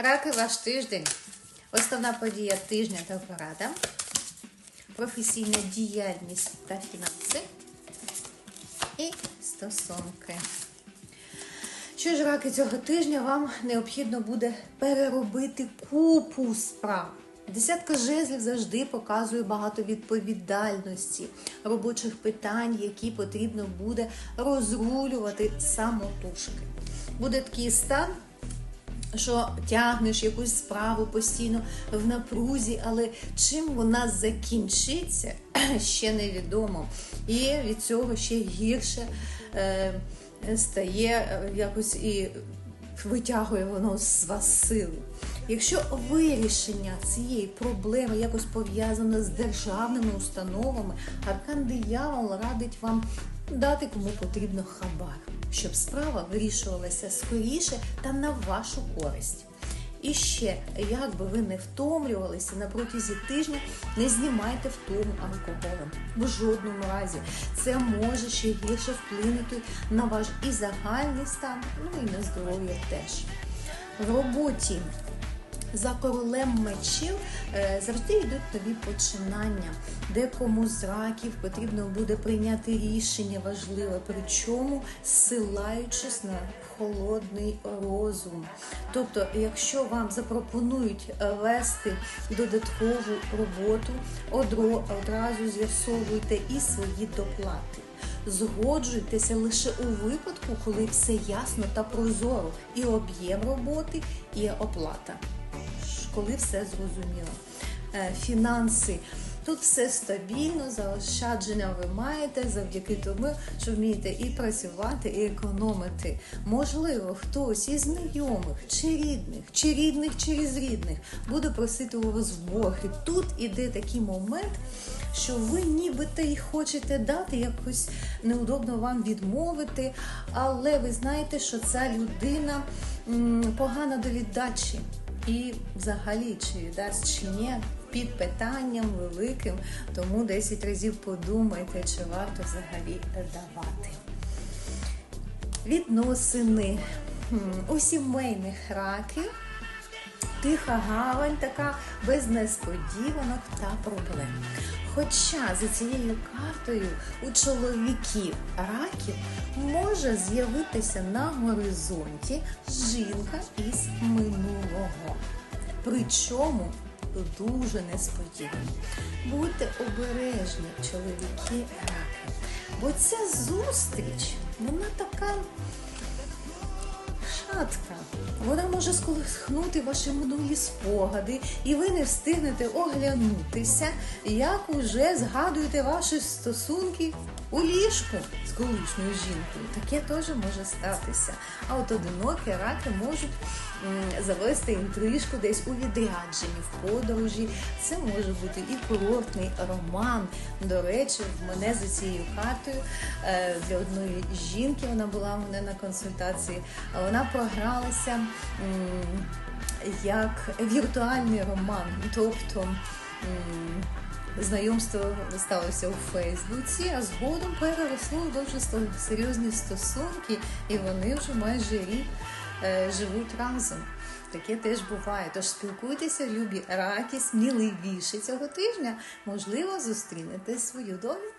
Раки ваш тиждень. Основна подія тижня та порада. Професійна діяльність та фінанси. І стосунки. Що ж, раки цього тижня вам необхідно буде переробити купу справ. Десятка жезлів завжди показує багато відповідальності, робочих питань, які потрібно буде розрулювати самотужки. Буде такий стан, що тягнеш якусь справу постійно в напрузі, але чим вона закінчиться, ще невідомо. І від цього ще гірше е, стає е, якось і витягує воно з вас сили. Якщо вирішення цієї проблеми якось пов'язане з державними установами, аркан диявол радить вам дати кому потрібно хабар, щоб справа вирішувалася скоріше та на вашу користь. І ще, як би ви не втомлювалися на протязі тижня, не знімайте втому алкоголем. В жодному разі. Це може ще гірше вплинути на ваш і загальний стан, ну і на здоров'я теж. В роботі за королем мечів е, завжди йдуть нові починання. Декому з раків потрібно буде прийняти рішення важливе, причому зсилаючись на холодний розум. Тобто, якщо вам запропонують е, вести додаткову роботу, одразу з'ясовуйте і свої доплати. Згоджуйтеся лише у випадку, коли все ясно та прозоро, і об'єм роботи, і оплата коли все зрозуміло. Е, Фінанси. Тут все стабільно, заощадження ви маєте завдяки тому, що вмієте і працювати, і економити. Можливо, хтось із знайомих, чи рідних, чи рідних через рідних буде просити у вас в борги. Тут іде такий момент, що ви нібито й хочете дати, якось неудобно вам відмовити, але ви знаєте, що ця людина погана до віддачі. І взагалі, чи дасть чи ні, під питанням великим, тому 10 разів подумайте, чи варто взагалі давати. Відносини у сімейних раків тиха гавань, така без несподіванок та проблем. Хоча за цією картою у чоловіків раків може з'явитися на горизонті жінка із минулого. Причому дуже несподівано. Будьте обережні, чоловіки раки. Бо ця зустріч, вона така шатка. Вона може сколихнути ваші минулі спогади, і ви не встигнете оглянутися, як уже згадуєте ваші стосунки у ліжку з колишньою жінкою. Таке теж може статися. А от одинокі раки можуть завести інтрижку десь у відрядженні, в подорожі. Це може бути і курортний роман. До речі, в мене за цією картою е, для одної жінки вона була в мене на консультації. Вона програлася м, як віртуальний роман, тобто. Знайомство сталося у Фейсбуці, а згодом переросло в дуже серйозні стосунки, і вони вже майже рік е, живуть разом. Таке теж буває. Тож спілкуйтеся, любі раки, сміливіше цього тижня. Можливо, зустрінете свою долю.